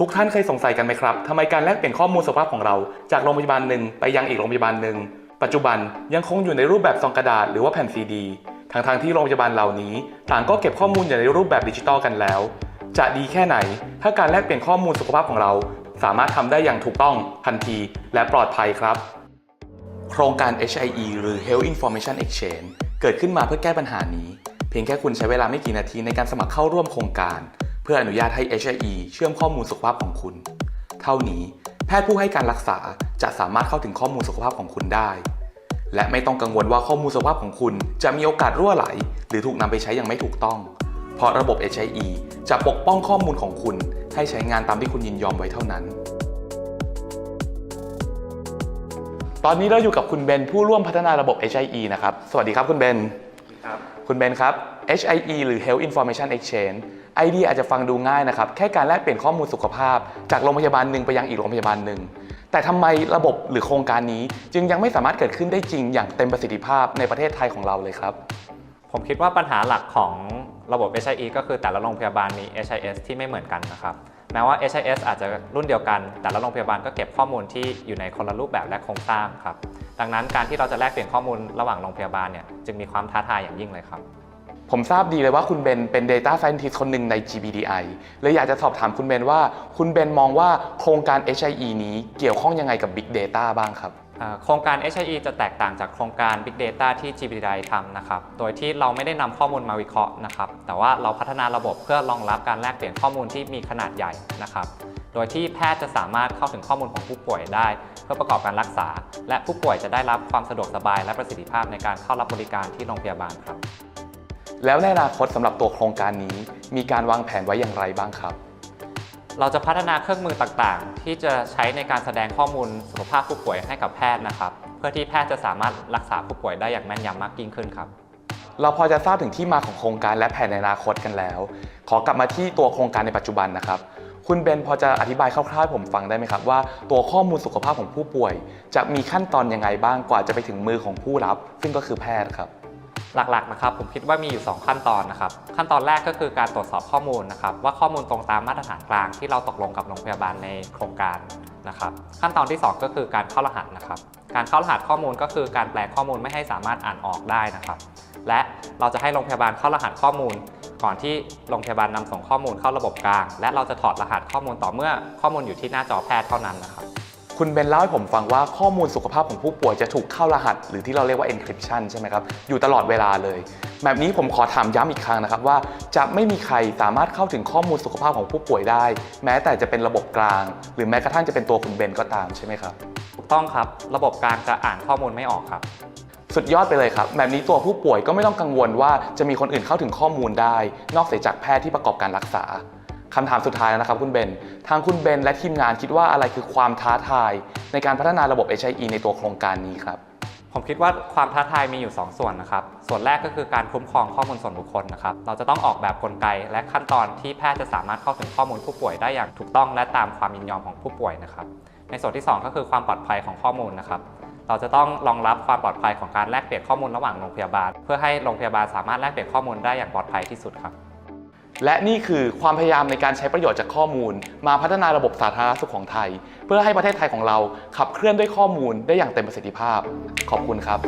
ทุกท่านเคยสงสัยกันไหมครับทำไมการแลกเปลี่ยนข้อมูลสุขภาพของเรา จากโรงพยาบาลหนึ่งไปยังอีกโรงพยาบาลหนึ่ง ปัจจุบันยังคงอยู่ในรูปแบบซองกระดาษหรือว่าแผ่นซีดีทั้งทางๆที่โรงพยาบาลเหล่านี้ต่างก็เก็บข้อมูลอยู่ในรูปแบบดิจิตอลกันแล้ว จะดีแค่ไหน ถ้าการแลกเปลี่ยนข้อมูลสุขภาพของเรา สามารถทำได้อย่างถูกต้องทันทีและปลอดภัยครับ โครงการ HIE หรือ Health Information Exchange เกิดขึ้นมาเพื่อแก้ปัญหานี้ เพียงแค่คุณใช้เวลาไม่กี่นาทีในการสมัครเข้าร่วมโครงการ พื่ออนุญาตให้ HIE เชื่อมข้อมูลสุขภาพของคุณ เท่านี้แพทย์ผู้ให้การรักษาจะสามารถเข้าถึงข้อมูลสุขภาพของคุณได้ และไม่ต้องกังวลว่าข้อมูลสุขภาพของคุณ จะมีโอกาสรั่วไหล หรือถูกนำไปใช้อย่างไม่ถูกต้อง เพราะระบบ HIE จะปกป้องข้อมูลของคุณ ให้ใช้งานตามที่คุณยินยอมไว้เท่านั้น ตอนนี้เราอยู่กับคุณเบนผู้ร่วมพัฒนาระบบ HIE นะครับ สวัสดีครับคุณเบน ครับ คุณเบนครับ HIE หรือ Health Information Exchange ไอเดียอาจจะฟังดูง่ายนะครับ แค่การแลกเปลี่ยนข้อมูลสุขภาพ จากโรงพยาบาลหนึ่งไปยังอีกโรงพยาบาลหนึ่ง แต่ทำไมระบบหรือโครงการนี้ จึงยังไม่สามารถเกิดขึ้นได้จริงอย่างเต็มประสิทธิภาพในประเทศไทยของเราเลยครับ ผมคิดว่าปัญหาหลักของระบบ HIE ก็คือแต่ละโรงพยาบาลมี HIS ที่ไม่เหมือนกันนะครับแม้ว่า HIS อาจจะรุ่นเดียวกัน แต่ละโรงพยาบาลก็เก็บข้อมูลที่อยู่ในคนละรูปแบบและโครงสร้างครับดังนั้นการที่เราจะแลกเปลี่ยนข้อมูลระหว่างโรงพยาบาลเนี่ยจึงมีความท้าทายอย่างยิ่งเลยครับ ผมทราบดีเลยว่าคุณเบนเป็น Data Scientist คนหนึ่งใน GBDI เลยอยากจะสอบถามคุณเบนว่า คุณเบนมองว่าโครงการ HIE นี้เกี่ยวข้องยังไงกับ Big Data บ้างครับ โครงการ HIE จะแตกต่างจากโครงการ Big Data ที่ GBDI ทำนะครับ โดยที่เราไม่ได้นำข้อมูลมาวิเคราะห์นะครับ แต่ว่าเราพัฒนาระบบเพื่อรองรับการแลกเปลี่ยนข้อมูลที่มีขนาดใหญ่นะครับ โดยที่แพทย์จะสามารถเข้าถึงข้อมูลของผู้ป่วยได้ เพื่อประกอบการรักษา และผู้ป่วยจะได้รับความสะดวกสบาย และประสิทธิภาพในการเข้ารับบริการที่โรงพยาบาลครับ แล้วในอนาคตสำหรับตัวโครงการนี้ มีการวางแผนไว้อย่างไรบ้างครับ เราจะพัฒนาเครื่องมือต่างๆ ที่จะใช้ในการแสดงข้อมูลสุขภาพผู้ป่วยให้กับแพทย์นะครับ เพื่อที่แพทย์จะสามารถรักษาผู้ป่วยได้อย่างแม่นยำมากยิ่งขึ้นครับ เราพอจะทราบถึงที่มาของโครงการและแผนในอนาคตกันแล้ว ขอกลับมาที่ตัวโครงการในปัจจุบันนะครับ คุณเบนพอจะอธิบายคร่าวๆให้ผมฟังได้ไหมครับว่าตัวข้อมูลสุขภาพของผู้ป่วย จะมีขั้นตอนยังไงบ้างกว่าจะไปถึงมือของผู้รับ ซึ่งก็คือแพทย์ครับ หลักๆนะครับผมคิดว่ามีอยู่ 2 ขั้นตอนนะครับ ขั้นตอนแรกก็คือการตรวจสอบข้อมูลนะครับว่าข้อมูลตรงตามมาตรฐานกลางที่เราตกลงกับโรงพยาบาลในโครงการนะครับ ขั้นตอนที่ 2 ก็คือการเข้ารหัสนะครับ การเข้ารหัสข้อมูลก็คือการแปลข้อมูลไม่ให้สามารถอ่านออกได้นะครับ และเราจะให้โรงพยาบาลเข้ารหัสข้อมูล ก่อนที่โรงพยาบาลนำส่งข้อมูลเข้าระบบกลาง และเราจะถอดรหัสข้อมูลต่อเมื่อข้อมูลอยู่ที่หน้าจอแพทย์เท่านั้นนะครับ คุณเบนเล่าให้ผมฟังว่าข้อมูลสุขภาพของผู้ป่วยจะถูกเข้ารหัส หรือที่เราเรียกว่า encryption ใช่ไหมครับ อยู่ตลอดเวลาเลย แบบนี้ผมขอถามย้ำอีกครั้งนะครับว่าจะไม่มีใครสามารถเข้าถึงข้อมูลสุขภาพของผู้ป่วยได้ แม้แต่จะเป็นระบบกลาง หรือแม้กระทั่งจะเป็นตัวคุณเบนก็ตามใช่ไหมครับถูกต้องครับระบบกลางจะอ่านข้อมูลไม่ออกครับสุดยอดไปเลยครับ แบบนี้ตัวผู้ป่วยก็ไม่ต้องกังวลว่าจะมีคนอื่นเข้าถึงข้อมูลได้ นอกเสียจากแพทย์ที่ประกอบการรักษา คำถามสุดท้ายแล้วนะครับคุณเบน ทางคุณเบนและทีมงานคิดว่าอะไรคือความท้าทาย ในการพัฒนาระบบ HIE ในตัวโครงการนี้ครับ ผมคิดว่าความท้าทายมีอยู่ 2 ส่วนนะครับ ส่วนแรกก็คือการคุ้มครองข้อมูลส่วนบุคคลนะครับ เราจะต้องออกแบบกลไก และขั้นตอนที่แพทย์จะสามารถเข้าถึงข้อมูลผู้ป่วยได้อย่างถูกต้องและตามความยินยอมของผู้ป่วยนะครับ ในส่วนที่ 2 ก็คือความปลอดภัยของข้อมูลนะครับเราจะต้องรองรับความปลอดภัยของการแลกเปลี่ยนข้อมูลระหว่างโรงพยาบาล เพื่อให้โรงพยาบาลสามารถแลกเปลี่ยนข้อมูลได้อย่างปลอดภัยที่สุดครับ และนี่คือความพยายามในการใช้ประโยชน์จากข้อมูล มาพัฒนาระบบสาธารณสุขของไทย เพื่อให้ประเทศไทยของเราขับเคลื่อนด้วยข้อมูลได้อย่างเต็มประสิทธิภาพ ขอบคุณครับ